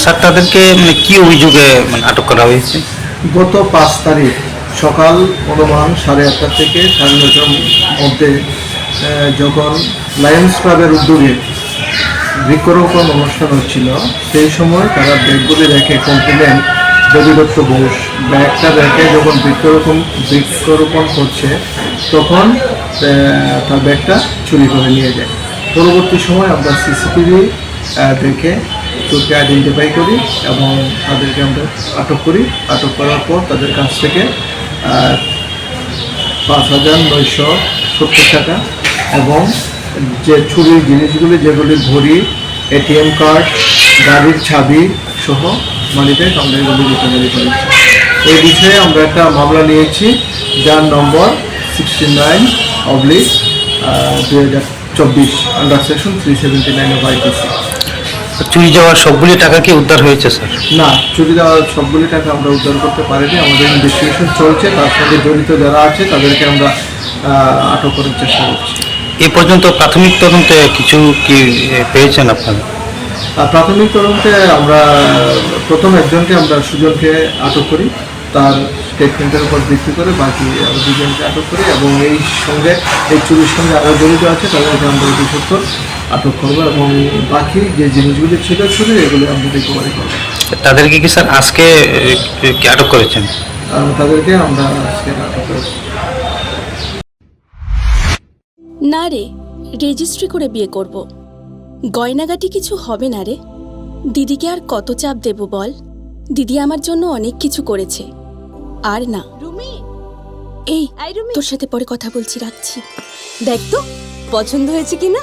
Sir, তাদেরকে মানে কি অভিযোগে মানে আটক করা হয়েছে? গত পাঁচ তারিখ সকাল অনুমান সাড়ে আটটা থেকে সাড়ে নটার মধ্যে যখন লায়ন্স ক্লাবের উদ্যোগে বৃক্ষরোপণ অনুষ্ঠান হচ্ছিল, সেই সময় তারা ব্যাগগুলি রেখে কমপ্লেন দেবী দত্ত ঘোষ, ব্যাগটা রেখে যখন বৃক্ষরোপণ বৃক্ষরোপণ করছে, তখন তার ব্যাগটা চুরি করে নিয়ে যায়। পরবর্তী সময় আমরা সিসিটিভি দেখে চোরকে আইডেন্টিফাই করি এবং তাদেরকে আমরা আটক করি। আটক করার পর তাদের কাছ থেকে পাঁচ হাজার নয়শো সত্তর টাকা এবং যে চুরির জিনিসগুলি যেগুলি ঘড়ি এটিএম কার্ড গাড়ির ছাবি সহ মালিব্যাগ আমরা এগুলি রিকভারি করেছি এই বিষয়ে আমরা একটা মামলা নিয়েছি, যার নম্বর সিক্সটি নাইন অবলিক দু হাজার চব্বিশ under section three seventy nine of চুরি যাওয়ার সবগুলি টাকা কি উদ্ধার হয়েছে স্যার? না চুরি দেওয়ার সবগুলি টাকা আমরা উদ্ধার করতে পারিনি। আমাদের ইনভেস্টিগেশন চলছে তার সঙ্গে জড়িত যারা আছে তাদেরকে আমরা আটক করার চেষ্টা করছি। এ পর্যন্ত প্রাথমিক তদন্তে কিছু কি পেয়েছেন আপনারা? আর প্রাথমিক তদন্তে আমরা প্রথম একজনকে আমরা সুজনকে আটক করি। তার স্টেটমেন্টের উপর ভিত্তি করে বাকি আরও দুজনকে আটক করি এবং এই সঙ্গে এই চুরির সঙ্গে আরও জড়িত আছে তাদেরকে আমরা অতি সত্তর আটক করব এবং বাকি যে জিনিসগুলি ছিল চুরি এগুলো আমরা রিকভারি করব। তাদেরকে কি স্যার আজকে আটক করেছেন? তাদেরকে আমরা আজকে আটক করেছি না রে রেজিস্ট্রি করে বিয়ে করব। গয়নাগাটি কিছু হবে না রে। দিদিকে আর কত চাপ দেব বল? দিদি আমার জন্য অনেক কিছু করেছে। আর না। এই তোর সাথে পরে কথা বলছি রাখছি। দেখ তো পছন্দ হয়েছে কিনা?